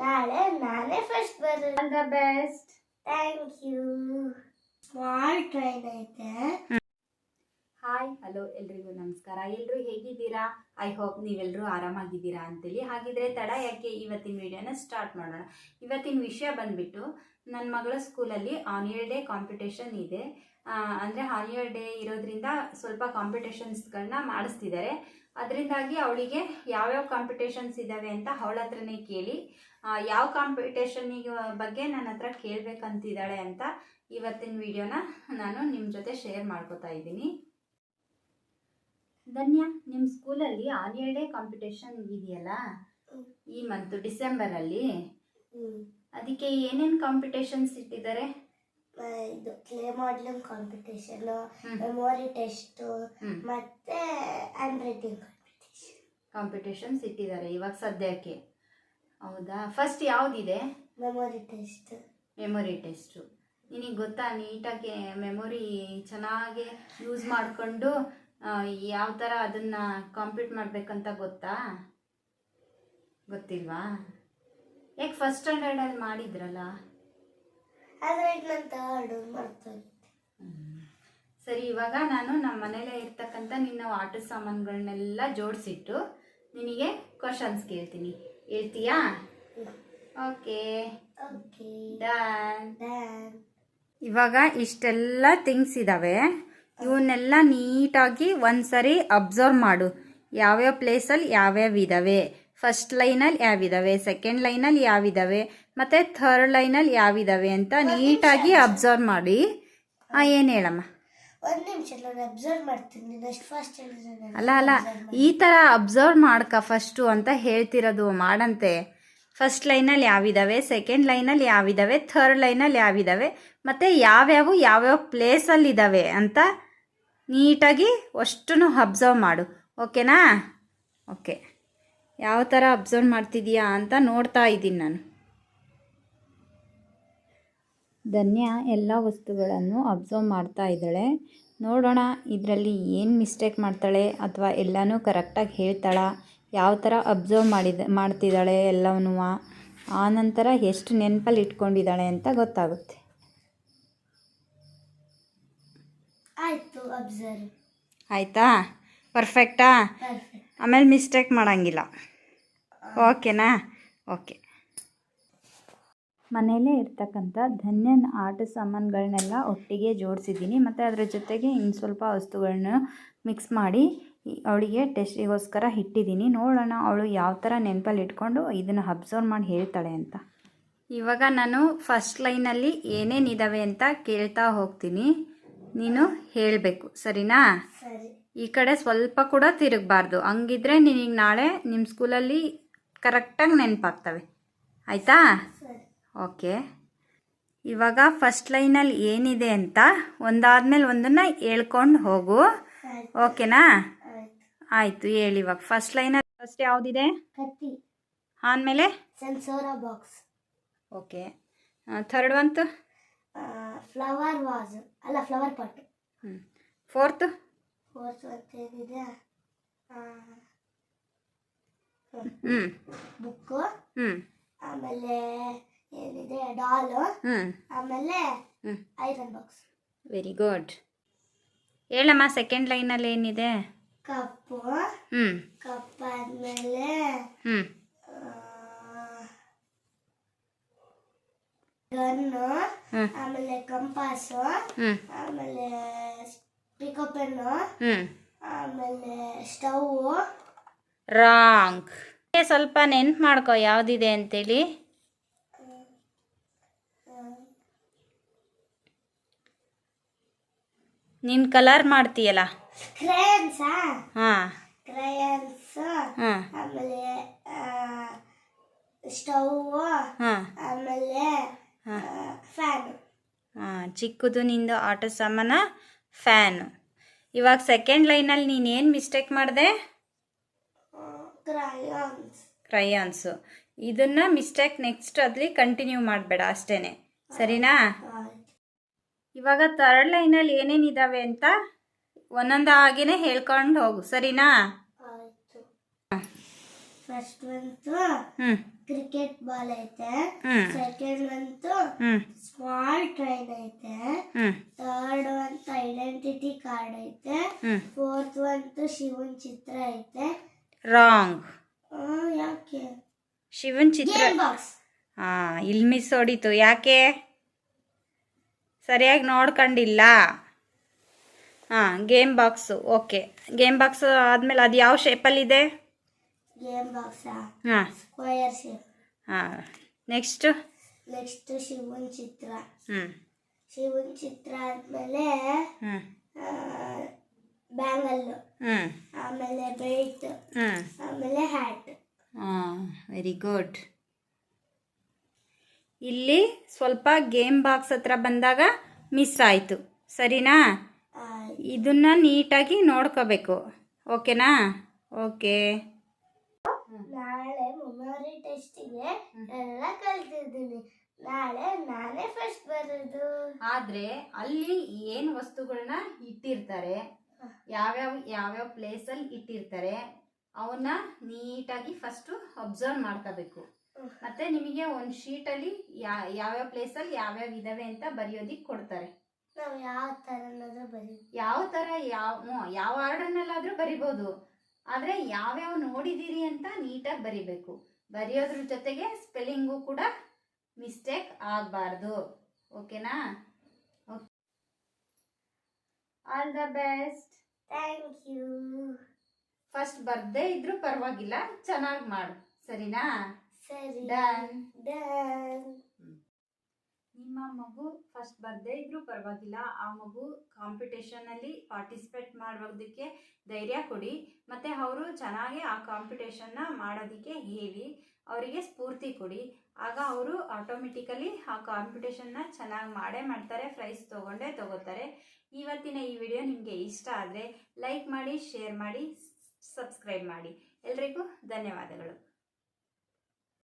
ನಾಳೆ ನಾನೇ ಫಸ್ಟ್ ಬರೋದು. All the best thank you small train ಐತೆ. ಹಾಯ್ ಹಲೋ ಎಲ್ರಿಗೂ ನಮಸ್ಕಾರ. ಎಲ್ಲರೂ ಹೇಗಿದ್ದೀರಾ? ಐ ಹೋಪ್ ನೀವೆಲ್ಲರೂ ಆರಾಮಾಗಿದ್ದೀರಾ ಅಂತೇಳಿ. ಹಾಗಿದ್ರೆ ತಡ ಯಾಕೆ ಇವತ್ತಿನ ವಿಡಿಯೋನ ಸ್ಟಾರ್ಟ್ ಮಾಡೋಣ. ಇವತ್ತಿನ ವಿಷಯ ಬಂದ್ಬಿಟ್ಟು ನನ್ನ ಮಗಳ ಸ್ಕೂಲಲ್ಲಿ ಆನ್ಯಲ್ ಡೇ ಕಾಂಪಿಟೇಷನ್ ಇದೆ. ಅಂದ್ರೆ ಹಾಲಿಯರ್ ಡೇ ಇರೋದ್ರಿಂದ ಸ್ವಲ್ಪ ಕಾಂಪಿಟೇಷನ್ಸ್ಗಳನ್ನ ಮಾಡಿಸ್ತಿದ್ದಾರೆ ಅದರಿಂದಾಗಿ ಅವಳಿಗೆ ಯಾವ್ಯಾವ ಕಾಂಪಿಟೇಷನ್ಸ್ ಇದ್ದಾವೆ ಅಂತ ಅವಳ ಹತ್ರನೇ ಕೇಳಿ ಯಾವ ಕಾಂಪಿಟೇಷನ್ನಿಗೆ ಬಗ್ಗೆ ನನ್ನ ಹತ್ರ ಕೇಳಬೇಕಂತಿದ್ದಾಳೆ ಅಂತ ಇವತ್ತಿನ ವಿಡಿಯೋನ ನಾನು ನಿಮ್ಮ ಜೊತೆ ಶೇರ್ ಮಾಡ್ಕೋತಾ ಇದ್ದೀನಿ. ಧನ್ಯ ನಿಮ್ಮ ಸ್ಕೂಲಲ್ಲಿ ಹಾಲಿಯರ್ ಡೇ ಕಾಂಪಿಟೇಷನ್ ಇದೆಯಲ್ಲ? ಈ ಮಂತ್ ಡಿಸೆಂಬರಲ್ಲಿ. ಅದಕ್ಕೆ ಏನೇನು ಕಾಂಪಿಟೇಷನ್ಸ್ ಇಟ್ಟಿದ್ದಾರೆ ಇದು clay modelling competition memory test. ಮತ್ತೆ ಹ್ಯಾಂಡ್ ರೈಟಿಂಗ್ ಕಾಂಪಿಟೇಷನ್ ಕಾಂಪಿಟೇಷನ್ಸ್ ಇಟ್ಟಿದ್ದಾರೆ ಇವಾಗ ಸದ್ಯಕ್ಕೆ. ಹೌದಾ? ಫಸ್ಟ್ ಯಾವುದಿದೆ? ಮೆಮೊರಿ ಟೆಸ್ಟ್ ಮೆಮೊರಿ ಟೆಸ್ಟು ನಿನಗೆ ಗೊತ್ತಾ ನೀಟಾಗಿ ಮೆಮೊರಿ ಚೆನ್ನಾಗಿ ಯೂಸ್ ಮಾಡಿಕೊಂಡು ಯಾವ ಥರ ಅದನ್ನು ಕಾಂಪ್ಲೀಟ್ ಮಾಡಬೇಕಂತ ಗೊತ್ತಾ? ಗೊತ್ತಿಲ್ವಾ? ಯಾಕೆ ಫಸ್ಟ್ ಸ್ಟ್ಯಾಂಡರ್ಡಲ್ಲಿ ಮಾಡಿದ್ರಲ್ಲ? ಆದ್ರೆ ಈಗ ನಾನು ತರ್ಡ್ ಮಾಡ್ತಾರೆ ಸರಿ ಇವಾಗ ನಾನು ನಮ್ಮ ಮನೆಯಲ್ಲೇ ಇರ್ತಕ್ಕಂಥ ನಿನ್ನ ಆಟದ ಸಾಮಾನುಗಳನ್ನೆಲ್ಲ ಜೋಡಿಸಿಟ್ಟು ನಿನಗೆ ಕ್ವಶನ್ಸ್ ಕೇಳ್ತೀನಿ. ಹೇಳ್ತೀಯಾ? ಓಕೆ. ಓಕೆ. ಡನ್. ಡನ್. ಇವಾಗ ಇಷ್ಟೆಲ್ಲ ಥಿಂಗ್ಸ್ ಇದ್ದಾವೆ ಇವನ್ನೆಲ್ಲ ನೀಟಾಗಿ ಒಂದ್ಸರಿ ಅಬ್ಸರ್ವ್ ಮಾಡು. ಯಾವ್ಯಾವ ಪ್ಲೇಸಲ್ಲಿ ಯಾವ್ಯಾವ ಇದ್ದಾವೆ ಫಸ್ಟ್ ಲೈನಲ್ಲಿ ಯಾವಿದ್ದಾವೆ ಸೆಕೆಂಡ್ ಲೈನಲ್ಲಿ ಯಾವಿದ್ದಾವೆ ಮತ್ತು ಥರ್ಡ್ ಲೈನಲ್ಲಿ ಯಾವಿದ್ದಾವೆ ಅಂತ ನೀಟಾಗಿ ಅಬ್ಸರ್ವ್ ಮಾಡಿ. ಏನು ಹೇಳಮ್ಮ? ಒಂದ್ ನಿಮಿಷ ನಾನು ಅಬ್ಸರ್ವ್ ಮಾಡ್ತೀನಿ. ನೀನು ಫಾಸ್ಟ್ ಅಲ್ಲ ಅಲ್ಲ ಈ ಥರ ಅಬ್ಸರ್ವ್ ಮಾಡ್ಕ ಫಸ್ಟು ಅಂತ ಹೇಳ್ತಿರೋದು ಮಾಡಂತೆ. ಫಸ್ಟ್ ಲೈನಲ್ಲಿ ಯಾವಿದ್ದಾವೆ ಸೆಕೆಂಡ್ ಲೈನಲ್ಲಿ ಯಾವಿದ್ದಾವೆ ಥರ್ಡ್ ಲೈನಲ್ಲಿ ಯಾವಿದ್ದಾವೆ ಮತ್ತು ಯಾವ್ಯಾವು ಯಾವ್ಯಾವ ಪ್ಲೇಸಲ್ಲಿ ಇದ್ದಾವೆ ಅಂತ ನೀಟಾಗಿ ಅಷ್ಟು ಅಬ್ಸರ್ವ್ ಮಾಡು. ಓಕೆನಾ ಓಕೆ ಯಾವ ಥರ ಅಬ್ಸರ್ವ್ ಮಾಡ್ತಿದ್ದೀಯಾ ಅಂತ ನೋಡ್ತಾ ಇದ್ದೀನಿ ನಾನು. ಧನ್ಯ ಎಲ್ಲ ವಸ್ತುಗಳನ್ನು ಅಬ್ಸರ್ವ್ ಮಾಡ್ತಾ ಇದ್ದಾಳೆ. ನೋಡೋಣ ಇದರಲ್ಲಿ ಏನು ಮಿಸ್ಟೇಕ್ ಮಾಡ್ತಾಳೆ ಅಥವಾ ಎಲ್ಲನೂ ಕರೆಕ್ಟಾಗಿ ಹೇಳ್ತಾಳ? ಯಾವ ಥರ ಅಬ್ಸರ್ವ್ ಮಾಡಿದ ಮಾಡ್ತಿದ್ದಾಳೆ ಎಲ್ಲವನ್ನು? ಆ ನಂತರ ಎಷ್ಟು ನೆನಪಲ್ಲಿ ಇಟ್ಕೊಂಡಿದ್ದಾಳೆ ಅಂತ ಗೊತ್ತಾಗುತ್ತೆ. ಆಯಿತು ಅಬ್ಸರ್ವ್ ಆಯಿತಾ? ಪರ್ಫೆಕ್ಟಾ ಪರ್ಫೆಕ್ಟ್ ಆಮೇಲೆ ಮಿಸ್ಟೇಕ್ ಮಾಡೋಂಗಿಲ್ಲ. ಓಕೆನಾ ಓಕೆ ಮನೆಯಲ್ಲೇ ಇರ್ತಕ್ಕಂಥ ಧನ್ಯನ ಆಟ ಸಾಮಾನುಗಳನ್ನೆಲ್ಲ ಒಟ್ಟಿಗೆ ಜೋಡಿಸಿದ್ದೀನಿ. ಮತ್ತು ಅದರ ಜೊತೆಗೆ ಇನ್ನು ಸ್ವಲ್ಪ ವಸ್ತುಗಳನ್ನ ಮಿಕ್ಸ್ ಮಾಡಿ ಅವಳಿಗೆ ಟೆಸ್ಟಿಗೋಸ್ಕರ ಇಟ್ಟಿದ್ದೀನಿ. ನೋಡೋಣ ಅವಳು ಯಾವ ಥರ ನೆನಪಲ್ಲಿ ಇಟ್ಕೊಂಡು ಇದನ್ನು ಅಬ್ಸರ್ವ್ ಮಾಡಿ ಹೇಳ್ತಾಳೆ ಅಂತ. ಇವಾಗ ನಾನು ಫಸ್ಟ್ ಲೈನಲ್ಲಿ ಏನೇನಿದ್ದಾವೆ ಅಂತ ಕೇಳ್ತಾ ಹೋಗ್ತೀನಿ. ನೀನು ಹೇಳಬೇಕು. ಸರಿನಾ? ಸರಿ. ಈ ಕಡೆ ಸ್ವಲ್ಪ ಕೂಡ ತಿರುಗಬಾರ್ದು. ಹಂಗಿದ್ರೆ ನಿನಗೆ ನಾಳೆ ನಿಮ್ಮ ಸ್ಕೂಲಲ್ಲಿ ಕರೆಕ್ಟಾಗಿ ನೆನಪಾಗ್ತವೆ. ಆಯಿತಾ? ಓಕೆ. ಇವಾಗ ಫಸ್ಟ್ ಲೈನಲ್ಲಿ ಏನಿದೆ ಅಂತ ಒಂದಾದ್ಮೇಲೆ ಒಂದನ್ನು ಹೇಳ್ಕೊಂಡು ಹೋಗು. ಓಕೆನಾ? ಆಯ್ತು. ಹೇಳಿ ಇವಾಗ. ಫಸ್ಟ್ ಲೈನಲ್ಲಿ ಫಸ್ಟ್ ಯಾವುದಿದೆ? ಆದಮೇಲೆ? ಬಾಕ್ಸ್. ಓಕೆ. ಥರ್ಡ್ ಒಂತು? ಫ್ಲವರ್ ವಾಸ್ ಅಲ್ಲ ಫ್ಲವರ್ ಪಾಟ್ ಹ್ಞೂ ಫೋರ್ತು ಏನಿದೆ ಹ್ಞೂ ಬುಕ್ಕು? ಆಮೇಲೆ ಏನಿದೆ? ಡಾಲು? ಆಮೇಲೆ ಐರನ್ ಬಾಕ್ಸ್. Very good. ಹೇಳಮ್ಮ ಸೆಕೆಂಡ್ ಲೈನಲ್ಲಿ ಏನಿದೆ? ಕಪ್ಪು. ಹ್ಞೂ ಕಪ್ ಆದ್ಮೇಲೆ ಗನ್ನು. ಆಮೇಲೆ ಕಂಪಾಸು ಆಮೇಲೆ ಹ್ಞೂ ಆಮೇಲೆ ಸ್ಟವ್. ರಾಂಗ್. ಸ್ವಲ್ಪ ನೆನ್ಪು ಮಾಡ್ಕೊ ಯಾವ್ದಿದೆ ಅಂತೇಳಿ. ನಿನ್ ಕಲರ್ ಮಾಡ್ತೀಯಲ್ಲ? ಕ್ರಯನ್ಸ್ ಹಾಂ. ಕ್ರಯನ್ಸ್ ಆಮೇಲೆ ಸ್ಟವ್. ಹಾಂ. ಆಮೇಲೆ ಫ್ಯಾನ್ ಹಾಂ ಚಿಕ್ಕದು ನಿಂದು ಆಟೋ ಸಾಮಾನ ಫ್ಯಾನು ಇವಾಗ ಸೆಕೆಂಡ್ ಲೈನಲ್ಲಿ ನೀನು ಏನು ಮಿಸ್ಟೇಕ್ ಮಾಡಿದೆ? ಕ್ರಯಾನ್ಸ್ ಕ್ರಯಾನ್ಸು ಇದನ್ನು ಮಿಸ್ಟೇಕ್ ನೆಕ್ಸ್ಟ್ ಅದ್ಲಿ ಕಂಟಿನ್ಯೂ ಮಾಡಬೇಡ ಅಷ್ಟೇ ಸರಿನಾ? ಇವಾಗ ಥರ್ಡ್ ಲೈನಲ್ಲಿ ಏನೇನಿದ್ದಾವೆ ಅಂತ ಒಂದೊಂದಾಗಿನೇ ಹೇಳ್ಕೊಂಡು ಹೋಗು. ಸರಿನಾ? ಫಸ್ಟ್ ಬಂತು ಕ್ರಿಕೆಟ್ ಬಾಲ್ ಐತೆ. ಸೆಕೆಂಡ್ ಬಂತು ಸ್ಮಾಲ್ ಟ್ರೈನ್ ಐತೆ. ಥರ್ಡ್ ಬಂತು ಐಡೆಂಟಿಟಿ ಕಾರ್ಡ್ ಐತೆ. ಫೋರ್ತ್ ಬಂತು ಶಿವನ್ ಚಿತ್ರ ಐತೆ. ರಾಂಗ್ ಯಾಕೆ? ಶಿವನ್ ಚಿತ್ರ ಹಾ ಇಲ್ ಹಾಂ ಇಲ್ಲಿ ಮಿಸ್ ಹೊಡಿತು. ಯಾಕೆ? ಸರಿಯಾಗಿ ನೋಡ್ಕೊಂಡಿಲ್ಲ. ಹಾಂ game box okay game box ಆದಮೇಲೆ ಅದು ಯಾವ ಶೇಪಲ್ಲಿದೆ ಗೇಮ್ ಬಾಕ್ಸ್ ಹಾಂ. ಸ್ಕ್ವಯರ್ ಶೇಪ್ ಹಾಂ. ನೆಕ್ಸ್ಟು ನೆಕ್ಸ್ಟ್ ಶಿವನ್ ಚಿತ್ರ. ಹ್ಞೂ ಶಿವನ್ ಚಿತ್ರ ಆದ್ಮೇಲೆ ಹ್ಞೂ ಬ್ಯಾಂಗಲ್ ಹ್ಞೂ ಆಮೇಲೆ ಬೆಲ್ಟ್ ಹ್ಞೂ ಆಮೇಲೆ ಹ್ಯಾಟ್ ಹಾಂ ವೆರಿ ಗುಡ್ ಇಲ್ಲಿ ಸ್ವಲ್ಪ ಗೇಮ್ ಬಾಕ್ಸ್ ಹತ್ರ ಬಂದಾಗ ಮಿಸ್ ಆಯಿತು. ಸರಿನಾ? ಇದನ್ನ ನೀಟಾಗಿ ನೋಡ್ಕೋಬೇಕು. ಓಕೆನಾ ಓಕೆ ನಾಳೆ ಮೊಮರಿ ಟೆಸ್ಟಿಗೆ ಎಲ್ಲ ಕಲ್ತಿದ್ದೀನಿ. ನಾಳೆ ನಾನೇ ಫಸ್ಟ್ ಬರೋದು. ಆದ್ರೆ ಅಲ್ಲಿ ಏನು ವಸ್ತುಗಳನ್ನ ಇಟ್ಟಿರ್ತಾರೆ ಯಾವ್ಯಾವ ಯಾವ್ಯಾವ ಪ್ಲೇಸಲ್ಲಿ ಇಟ್ಟಿರ್ತಾರೆ ಅವನ್ನ ನೀಟಾಗಿ ಫಸ್ಟು ಅಬ್ಸರ್ವ್ ಮಾಡ್ಕೋಬೇಕು. ಮತ್ತೆ ನಿಮಗೆ ಒಂದು ಶೀಟಲ್ಲಿ ಯಾ ಯಾವ್ಯಾವ ಪ್ಲೇಸಲ್ಲಿ ಯಾವ್ಯಾವ ಇದಾವೆ ಅಂತ ಬರೆಯೋದಿಕ್ ಕೊಡ್ತಾರೆ. ನಾವು ಯಾವ ಥರ ಬರೀ ಯಾವ ಯಾವ ಆರ್ಡರ್ನಲ್ಲಾದರೂ ಬರಿಬೋದು. ಆದರೆ ಯಾವ್ಯಾವ ನೋಡಿದ್ದೀರಿ ಅಂತ ನೀಟಾಗಿ ಬರಿಬೇಕು. ಬರೆಯೋದ್ರ ಜೊತೆಗೆ ಸ್ಪೆಲ್ಲಿಂಗು ಕೂಡ ಮಿಸ್ಟೇಕ್ ಆಗಬಾರ್ದು. ಓಕೆನಾ? All the best. Thank you. First ಬರ್ದೇ ಇದ್ರೂ ಪರವಾಗಿಲ್ಲ ಚೆನ್ನಾಗಿ ಮಾಡು. ಸರಿನಾ? ಸರಿ. ಡನ್. ಡನ್. ನಿಮ್ಮ ಮಗು ಫಸ್ಟ್ ಬರ್ದೇ ಇದ್ರೂ ಪರವಾಗಿಲ್ಲ. ಆ ಮಗು ಕಾಂಪಿಟೇಷನಲ್ಲಿ ಪಾರ್ಟಿಸಿಪೇಟ್ ಮಾಡೋದಕ್ಕೆ ಧೈರ್ಯ ಕೊಡಿ. ಮತ್ತು ಅವರು ಚೆನ್ನಾಗಿ ಆ ಕಾಂಪಿಟೇಷನ್ನ ಮಾಡೋದಕ್ಕೆ ಹೇಳಿ. ಅವರಿಗೆ ಸ್ಫೂರ್ತಿ ಕೊಡಿ. ಆಗ ಅವರು ಆಟೋಮೆಟಿಕಲಿ ಆ ಕಾಂಪಿಟೇಷನ್ನ ಚೆನ್ನಾಗಿ ಮಾಡೇ ಮಾಡ್ತಾರೆ ಪ್ರೈಸ್ ತಗೊಂಡೇ ತಗೋತಾರೆ. ಇವತ್ತಿನ ಈ ವಿಡಿಯೋ ನಿಮಗೆ ಇಷ್ಟ ಆದರೆ ಲೈಕ್ ಮಾಡಿ ಶೇರ್ ಮಾಡಿ ಸಬ್ಸ್ಕ್ರೈಬ್ ಮಾಡಿ. ಎಲ್ರಿಗೂ ಧನ್ಯವಾದಗಳು.